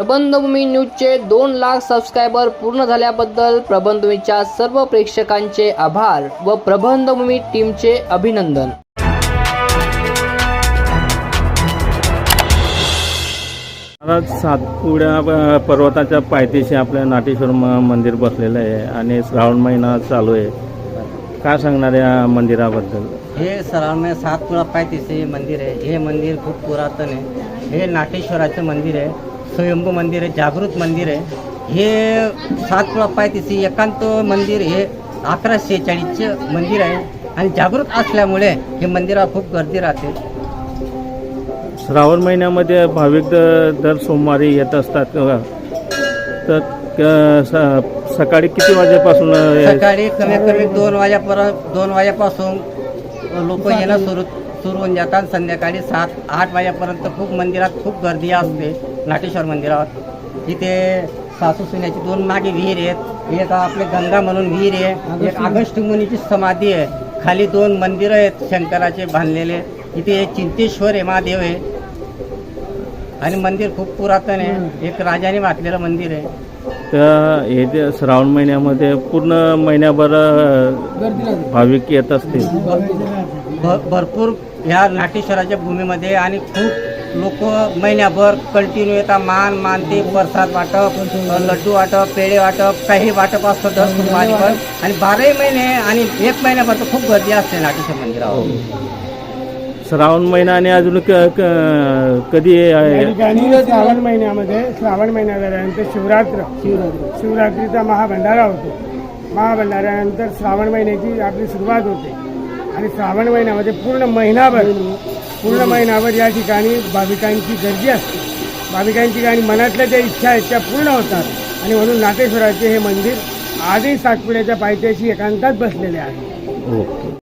प्रबंधभूमी न्यूजचे दोन लाख सबस्क्रायबर पूर्ण झाल्याबद्दल प्रबंधभूमीच्या सर्व प्रेक्षकांचे आभार व प्रबंधभूमी टीमचे अभिनंदन. महाराज सातपुड्या पर्वताच्या पायथ्याशी आपलं नाटेश्वर म- मंदिर बसलेलं आहे आणि श्रावण महिना चालू आहे. काय सांगणार या मंदिराबद्दल? हे सरावणे सातपुडा पायथ्याचे मंदिर आहे. हे मंदिर खूप पुरातन आहे. हे नाटेश्वराचं मंदिर आहे. स्वयंभू मंदिर आहे जागृत मंदिर आहे. हे सातपुडा पायथ्याचे एकांत मंदिर हे अकराशे चाळीसचं मंदिर आहे. आणि जागृत असल्यामुळे हे मंदिरात खूप गर्दी राहते. श्रावण महिन्यामध्ये भाविक दर सोमवारी येत असतात. तर क- सकाळी किती वाजेपासून सकाळी कमीत कमी दोन वाजेपर्यंत दोन वाजेपासून लोक येणं सुरू सुरू होऊन जातात. संध्याकाळी सात आठ वाजेपर्यंत खूप मंदिरात खूप गर्दी असते. नाटेश्वर मंदिरात इथे सासू सुन्याची दोन मागे विहीर आहेत. एक आपले गंगा म्हणून विहीर आहे. एक ऑगस्ट मुनीची समाधी आहे. खाली दोन मंदिरं आहेत शंकराचे बांधलेले. इथे एक चिंतेश्वर आहे महादेव आहे. आणि मंदिर खूप पुरातन आहे. एक राजाने बांधलेलं मंदिर आहे. तर हे जे श्रावण महिन्यामध्ये पूर्ण महिन्याभर भाविक येत असतील. भ- भरपूर ह्या नाटेश्वराच्या भूमीमध्ये आणि खूप लोक महिन्याभर कंटिन्यू येतात मान मानते प्रसाद वाटप लड्डू वाटप पेढे वाटप काही वाटप असतं सोमवारी पण आणि बाराही महिने आणि एक महिन्याभर तर खूप गर्दी असते नाटेश्वर मंदिरावर. श्रावण महिना आणि अजून क- क- कधी श्रावण महिन्यामध्ये श्रावण महिन्या झाल्यानंतर शिवरात्र. शिवरात्रीचा महाभंडारा होतो. महाभंडाऱ्यानंतर श्रावण महिन्याची आपली सुरुवात होते. आणि श्रावण महिन्यामध्ये पूर्ण महिनाभर पूर्ण महिनाभर या ठिकाणी भाविकांची गर्दी असते. भाविकांची आणि मनातल्या ज्या इच्छा आहेत त्या पूर्ण होतात. आणि म्हणून नाटेश्वराचे हे मंदिर आजही सातपुड्याच्या पायथ्याशी एकांतात बसलेले आहे.